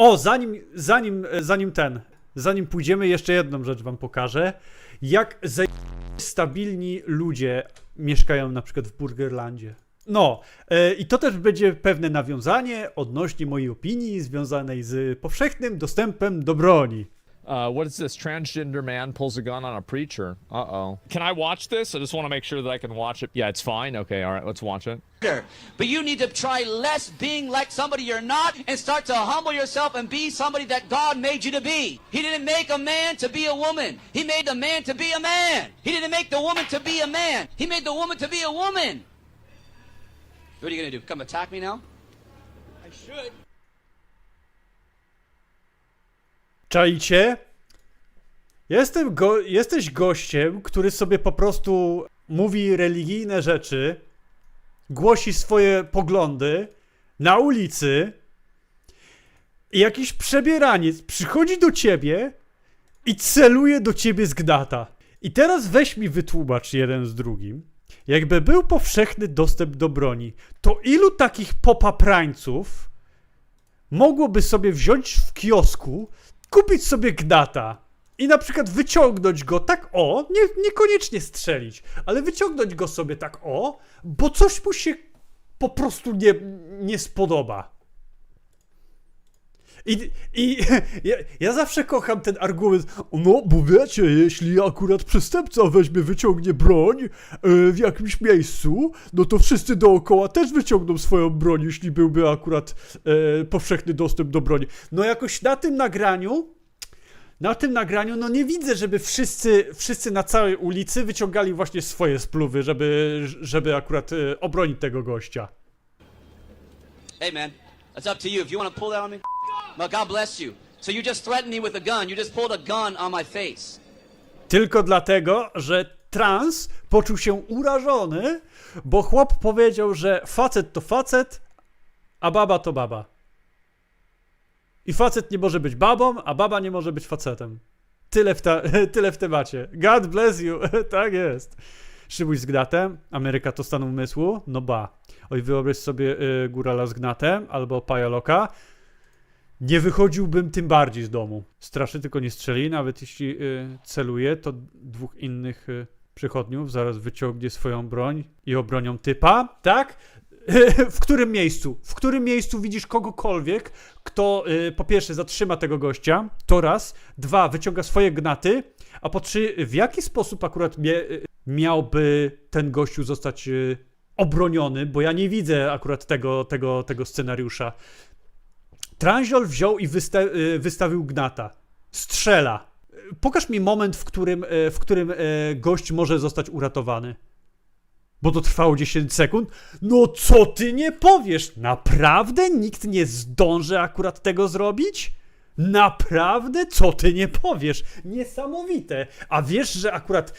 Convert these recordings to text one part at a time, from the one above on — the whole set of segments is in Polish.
O, zanim, zanim, zanim ten, zanim pójdziemy, jeszcze jedną rzecz wam pokażę. Jak zaj... stabilni ludzie mieszkają na przykład w Burgerlandzie. No, e, i to też będzie pewne nawiązanie odnośnie mojej opinii związanej z powszechnym dostępem do broni. Uh, what is this? Transgender man pulls a gun on a preacher. Uh oh. Can I watch this? I just want to make sure that I can watch it. Yeah, it's fine. Okay, all right, let's watch it. But you need to try less being like somebody you're not and start to humble yourself and be somebody that God made you to be. He didn't make a man to be a woman. He made the man to be a man. He didn't make the woman to be a man. He made the woman to be a woman. What are you gonna do? Come attack me now? I should. Czajcie? Jestem go, jesteś gościem, który sobie po prostu mówi religijne rzeczy, głosi swoje poglądy na ulicy i jakiś przebieraniec przychodzi do ciebie i celuje do ciebie z gnata. I teraz weź mi wytłumacz jeden z drugim. Jakby był powszechny dostęp do broni, to ilu takich popaprańców mogłoby sobie wziąć w kiosku, kupić sobie gnata i na przykład wyciągnąć go tak o, nie, niekoniecznie strzelić, ale wyciągnąć go sobie tak o, bo coś mu się po prostu nie, nie spodoba. I, i ja, ja zawsze kocham ten argument, no bo wiecie, jeśli akurat przestępca weźmie, wyciągnie broń e, w jakimś miejscu, no to wszyscy dookoła też wyciągną swoją broń, jeśli byłby akurat e, powszechny dostęp do broni. No jakoś na tym nagraniu, na tym nagraniu, no nie widzę, żeby wszyscy, wszyscy na całej ulicy wyciągali właśnie swoje spluwy, żeby, żeby akurat e, obronić tego gościa. Hey man, up to you. If you want to pull that on me, God bless you. So you just threatened me with a gun. You just pulled a gun on my face. Tylko dlatego, że trans poczuł się urażony, bo chłop powiedział, że facet to facet, a baba to baba. I facet nie może być babą, a baba nie może być facetem. Tyle w, ta, tyle w temacie. God bless you. tak jest. Szybuś z gnatem. Ameryka to stan umysłu. No ba. Oj, wyobraź sobie y, górala z gnatem albo pajaloka. Nie wychodziłbym tym bardziej z domu. Straszy tylko nie strzeli, nawet jeśli y, celuje, to dwóch innych y, przychodniów zaraz wyciągnie swoją broń i obronią typa, tak? w którym miejscu? W którym miejscu widzisz kogokolwiek, kto y, po pierwsze zatrzyma tego gościa, to raz, dwa, wyciąga swoje gnaty, a po trzy, w jaki sposób akurat mie, y, miałby ten gościu zostać y, obroniony, bo ja nie widzę akurat tego, tego, tego scenariusza. Transiol wziął i wysta y, wystawił gnata. Strzela. Pokaż mi moment, w którym, y, w którym y, gość może zostać uratowany. Bo to trwało 10 sekund. No co ty nie powiesz? Naprawdę nikt nie zdąży akurat tego zrobić? Naprawdę? Co ty nie powiesz? Niesamowite. A wiesz, że akurat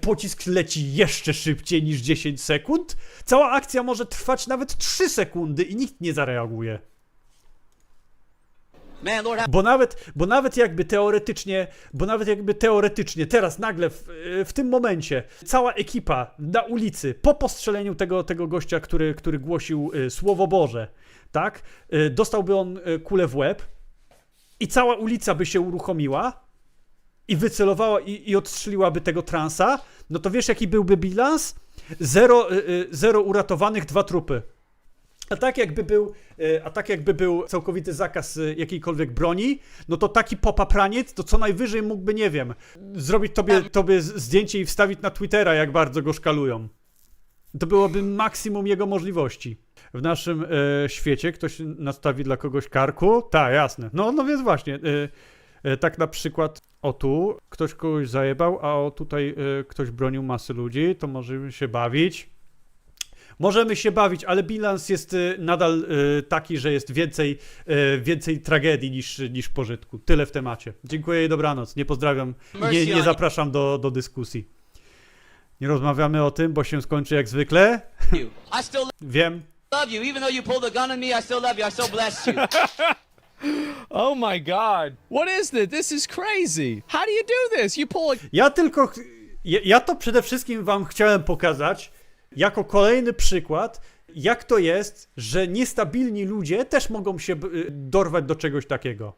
pocisk leci jeszcze szybciej niż 10 sekund? Cała akcja może trwać nawet 3 sekundy i nikt nie zareaguje. Bo nawet, bo nawet jakby teoretycznie, bo nawet jakby teoretycznie, teraz nagle w, w tym momencie cała ekipa na ulicy po postrzeleniu tego, tego gościa, który, który głosił y, Słowo Boże, tak, y, dostałby on y, kulę w łeb i cała ulica by się uruchomiła i wycelowała i, i odstrzeliłaby tego transa, no to wiesz jaki byłby bilans? Zero, zero uratowanych, dwa trupy. A tak jakby był, e, a tak jakby był całkowity zakaz e, jakiejkolwiek broni, no to taki popapraniec to co najwyżej mógłby, nie wiem, zrobić tobie, tobie z- zdjęcie i wstawić na Twittera, jak bardzo go szkalują. To byłoby maksimum jego możliwości. W naszym e, świecie ktoś nastawi dla kogoś karku? Tak, jasne. No, no więc właśnie. E, e, tak na przykład o tu ktoś kogoś zajebał, a o tutaj e, ktoś bronił masy ludzi, to możemy się bawić. Możemy się bawić, ale bilans jest y, nadal y, taki, że jest więcej, y, więcej tragedii niż, niż pożytku. Tyle w temacie. Dziękuję i dobranoc. Nie pozdrawiam i nie, nie zapraszam do, do dyskusji. Nie rozmawiamy o tym, bo się skończy jak zwykle. Wiem. love you. Even though you pulled a gun on me, I still love you. I still bless you. Oh my god. What is this? This is crazy. How do you do this? You pull a. Ja tylko. Ja, ja to przede wszystkim Wam chciałem pokazać jako kolejny przykład, Jak to jest, że niestabilni ludzie też mogą się y, dorwać do czegoś takiego?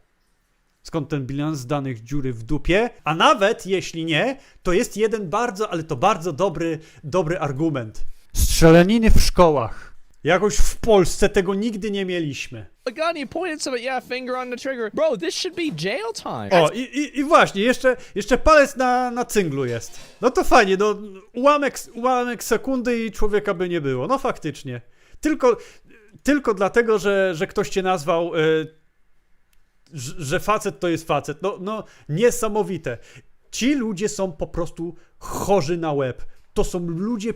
Skąd ten bilans danych dziury w dupie? A nawet jeśli nie, to jest jeden bardzo, ale to bardzo dobry, dobry argument. Strzelaniny w szkołach. Jakoś w Polsce tego nigdy nie mieliśmy. The gun, you pointed somebody, yeah, finger on the trigger. Bro, this should be jail time. O, i, i, i właśnie, jeszcze, jeszcze palec na, na cynglu jest. No to fajnie, no ułamek, ułamek sekundy i człowieka by nie było. No faktycznie. Tylko, tylko dlatego, że, że ktoś cię nazwał, y, że, facet to jest facet. No, no niesamowite. Ci ludzie są po prostu chorzy na łeb. To są ludzie.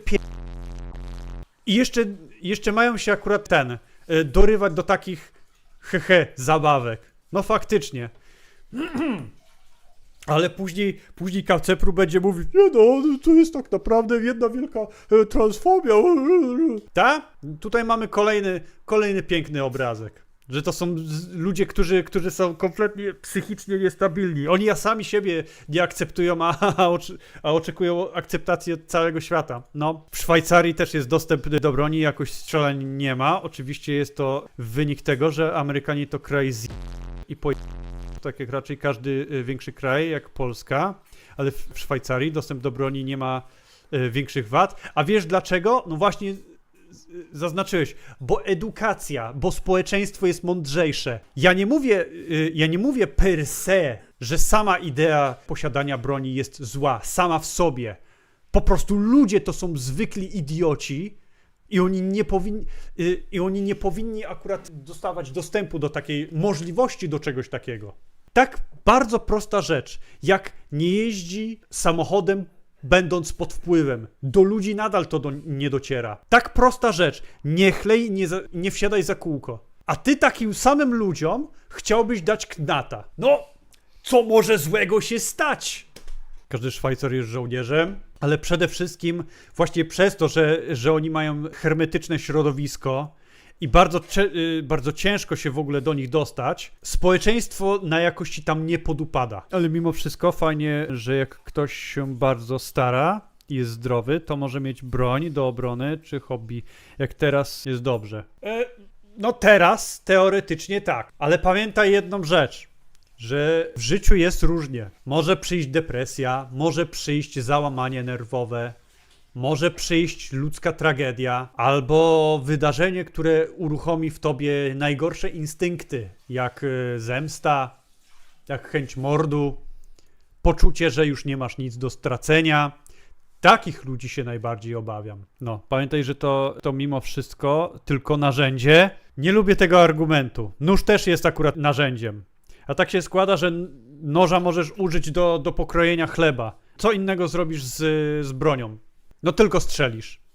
I jeszcze, jeszcze mają się akurat ten, y, dorywać do takich hehe zabawek. No faktycznie. Ale później, później Kacepru będzie mówić, nie no, to jest tak naprawdę jedna wielka e, transfobia. Ta? Tutaj mamy kolejny, kolejny piękny obrazek. Że to są ludzie, którzy, którzy są kompletnie psychicznie niestabilni. Oni ja sami siebie nie akceptują, a, a, a oczekują akceptacji od całego świata. No, w Szwajcarii też jest dostęp do broni, jakoś strzelań nie ma. Oczywiście jest to wynik tego, że Amerykanie to kraj z i po tak jak raczej każdy y, większy kraj, jak Polska, ale w Szwajcarii dostęp do broni nie ma y, większych wad. A wiesz dlaczego? No właśnie zaznaczyłeś, bo edukacja, bo społeczeństwo jest mądrzejsze. Ja nie mówię, y, ja nie mówię per se, że sama idea posiadania broni jest zła, sama w sobie. Po prostu ludzie to są zwykli idioci i oni nie powinni, y, i oni nie powinni akurat dostawać dostępu do takiej możliwości do czegoś takiego. Tak bardzo prosta rzecz, jak nie jeździ samochodem będąc pod wpływem. Do ludzi nadal to do, nie dociera. Tak prosta rzecz, nie chlej, nie, za, nie wsiadaj za kółko. A ty takim samym ludziom chciałbyś dać knata. No, co może złego się stać? Każdy Szwajcar jest żołnierzem, ale przede wszystkim właśnie przez to, że, że oni mają hermetyczne środowisko i bardzo, y, bardzo ciężko się w ogóle do nich dostać, społeczeństwo na jakości tam nie podupada. Ale mimo wszystko fajnie, że jak ktoś się bardzo stara i jest zdrowy, to może mieć broń do obrony czy hobby. Jak teraz jest dobrze. E, no teraz teoretycznie tak, ale pamiętaj jedną rzecz że w życiu jest różnie. Może przyjść depresja, może przyjść załamanie nerwowe, może przyjść ludzka tragedia, albo wydarzenie, które uruchomi w tobie najgorsze instynkty, jak e, zemsta, jak chęć mordu, poczucie, że już nie masz nic do stracenia. Takich ludzi się najbardziej obawiam. No, pamiętaj, że to, to mimo wszystko tylko narzędzie. Nie lubię tego argumentu. Nóż też jest akurat narzędziem. A tak się składa, że noża możesz użyć do, do pokrojenia chleba. Co innego zrobisz z, z bronią? No tylko strzelisz.